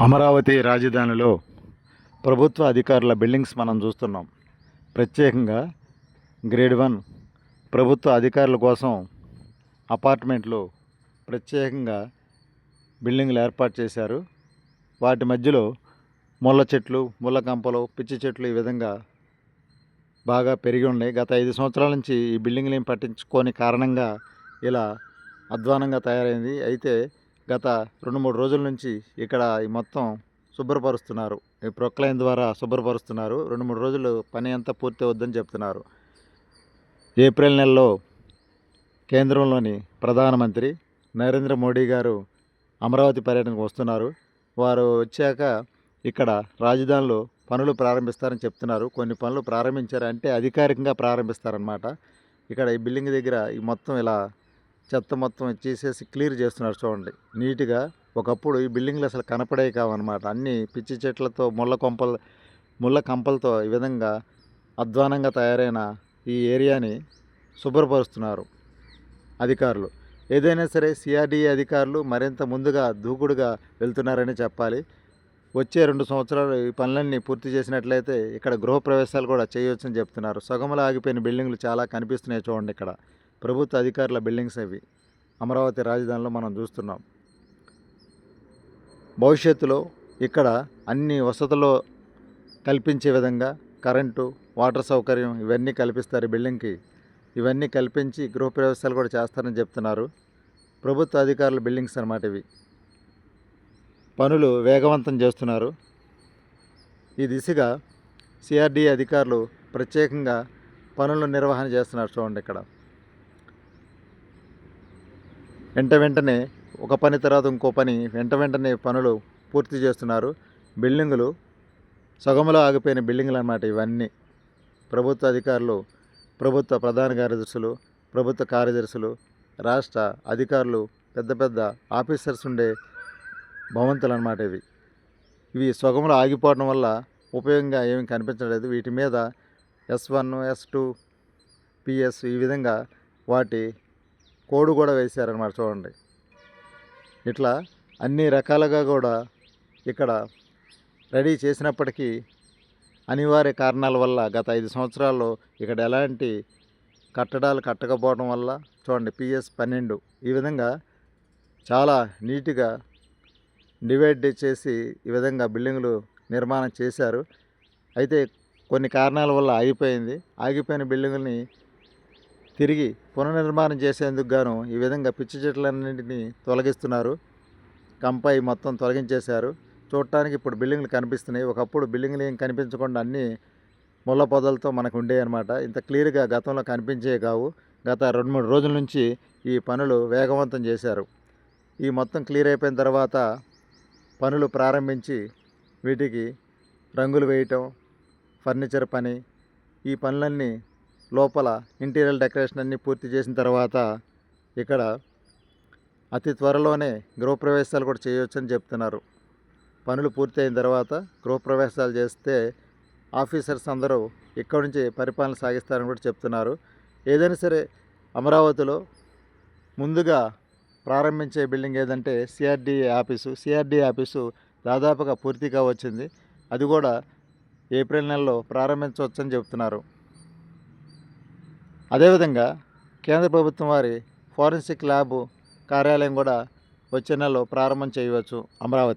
అమరావతి రాజధానిలో ప్రభుత్వ అధికారుల బిల్డింగ్స్ మనం చూస్తున్నాం. ప్రత్యేకంగా గ్రేడ్ వన్ ప్రభుత్వ అధికారుల కోసం అపార్ట్మెంట్లు ప్రత్యేకంగా బిల్డింగ్లు ఏర్పాటు చేశారు. వాటి మధ్యలో ముళ్ళ చెట్లు ముళ్ళ కంపలు పిచ్చి చెట్లు ఈ విధంగా బాగా పెరిగి ఉన్నాయి. గత ఐదు సంవత్సరాల నుంచి ఈ బిల్డింగ్లు ఏం పట్టించుకోని కారణంగా ఇలా అధ్వానంగా తయారైంది. అయితే గత రెండు మూడు రోజుల నుంచి ఇక్కడ ఈ మొత్తం శుభ్రపరుస్తున్నారు. ఈ ప్రొక్లైన్ ద్వారా శుభ్రపరుస్తున్నారు. రెండు మూడు రోజులు పని అంతా పూర్తి అవుద్దని చెప్తున్నారు. ఏప్రిల్ నెలలో కేంద్రంలోని ప్రధానమంత్రి నరేంద్ర మోడీ గారు అమరావతి పర్యటనకు వస్తున్నారు. వారు వచ్చాక ఇక్కడ రాజధానిలో పనులు ప్రారంభిస్తారని చెప్తున్నారు. కొన్ని పనులు ప్రారంభించారు అంటే అధికారికంగా ప్రారంభిస్తారనమాట ఇక్కడ ఈ బిల్డింగ్ దగ్గర ఈ మొత్తం ఇలా చెత్త మొత్తం చేసేసి క్లియర్ చేస్తున్నారు చూడండి. నీట్గా ఒకప్పుడు ఈ బిల్డింగ్లు అసలు కనపడే కావన్నమాట. అన్ని పిచ్చి చెట్లతో ముళ్ళ కొంపలు ముళ్ళ కంపలతో ఈ విధంగా అధ్వానంగా తయారైన ఈ ఏరియాని శుభ్రపరుస్తున్నారు అధికారులు. ఏదైనా సరే సిఆర్డీఏ అధికారులు మరింత ముందుగా దూకుడుగా వెళ్తున్నారని చెప్పాలి. వచ్చే రెండు సంవత్సరాలు ఈ పనులన్నీ పూర్తి చేసినట్లయితే ఇక్కడ గృహప్రవేశాలు కూడా చేయవచ్చని చెప్తున్నారు. సగములో ఆగిపోయిన బిల్డింగ్లు చాలా కనిపిస్తున్నాయి చూడండి ఇక్కడ. ప్రభుత్వ అధికారుల బిల్డింగ్స్ అవి అమరావతి రాజధానిలో మనం చూస్తున్నాం. భవిష్యత్తులో ఇక్కడ అన్ని వసతులు కల్పించే విధంగా కరెంటు వాటర్ సౌకర్యం ఇవన్నీ కల్పిస్తారు ఈ బిల్డింగ్కి. ఇవన్నీ కల్పించి గృహప్రవేశాలు కూడా చేస్తారని చెప్తున్నారు ప్రభుత్వ అధికారుల బిల్డింగ్స్ అన్నమాట ఇవి. పనులు వేగవంతం చేస్తున్నారు. ఈ దిశగా సిఆర్డీ అధికారులు ప్రత్యేకంగా పనుల నిర్వహణ చేస్తున్నారు చూడండి ఇక్కడ. వెంట వెంటనే ఒక పని తర్వాత ఇంకో పని వెంట వెంటనే పనులు పూర్తి చేస్తున్నారు. బిల్డింగులు సగంలో ఆగిపోయిన బిల్డింగులు అన్నమాట ఇవన్నీ. ప్రభుత్వ అధికారులు ప్రభుత్వ ప్రధాన కార్యదర్శులు ప్రభుత్వ కార్యదర్శులు రాష్ట్ర అధికారులు పెద్ద పెద్ద ఆఫీసర్స్ ఉండే భవంతులు అన్నమాట ఇవి. ఇవి సగంలో ఆగిపోవడం వల్ల ఉపయోగంగా ఏమీ కనిపించలేదు. వీటి మీద S one S two PS ఈ విధంగా వాటి కోడు కూడా వేశారనమాట చూడండి. ఇట్లా అన్ని రకాలుగా కూడా ఇక్కడ రెడీ చేసినప్పటికీ అనివార్య కారణాల వల్ల గత ఐదు సంవత్సరాల్లో ఇక్కడ ఎలాంటి కట్టడాలు కట్టకపోవడం వల్ల చూడండి పిఎస్ పన్నెండు ఈ విధంగా చాలా నీట్గా డివైడ్ చేసి ఈ విధంగా బిల్డింగులు నిర్మాణం చేశారు. అయితే కొన్ని కారణాల వల్ల ఆగిపోయింది. ఆగిపోయిన బిల్డింగుల్ని తిరిగి పునర్నిర్మాణం చేసేందుకు గాను ఈ విధంగా పిచ్చి చెట్లన్నింటినీ తొలగిస్తున్నారు. కంపై మొత్తం తొలగించేశారు. చూడటానికి ఇప్పుడు బిల్డింగ్లు కనిపిస్తున్నాయి. ఒకప్పుడు బిల్డింగ్లు ఏం కనిపించకుండా అన్నీ ముళ్ళ పొదలతో మనకు ఉండేవి అనమాట ఇంత క్లియర్గా గతంలో కనిపించే కావు. గత రెండు మూడు రోజుల నుంచి ఈ పనులు వేగవంతం చేశారు. ఈ మొత్తం క్లియర్ అయిపోయిన తర్వాత పనులు ప్రారంభించి వీటికి రంగులు వేయటం ఫర్నిచర్ పని ఈ పనులన్నీ లోపల ఇంటీరియర్ డెకరేషన్ అన్నీ పూర్తి చేసిన తర్వాత ఇక్కడ అతి త్వరలోనే గృహప్రవేశాలు కూడా చేయవచ్చని చెప్తున్నారు. పనులు పూర్తయిన తర్వాత గృహప్రవేశాలు చేస్తే ఆఫీసర్స్ అందరూ ఇక్కడ నుంచి పరిపాలన సాగిస్తారని కూడా చెప్తున్నారు. ఏదైనా సరే అమరావతిలో ముందుగా ప్రారంభించే బిల్డింగ్ ఏదంటే సిఆర్డీఏ ఆఫీసు. సిఆర్డీఏ ఆఫీసు దాదాపుగా పూర్తిగా వచ్చింది. అది కూడా ఏప్రిల్ నెలలో ప్రారంభించవచ్చని చెప్తున్నారు. అదేవిధంగా కేంద్ర ప్రభుత్వం వారి ఫారెన్సిక్ ల్యాబ్ కార్యాలయం కూడా వచ్చే నెలలో ప్రారంభం చేయవచ్చు అమరావతి.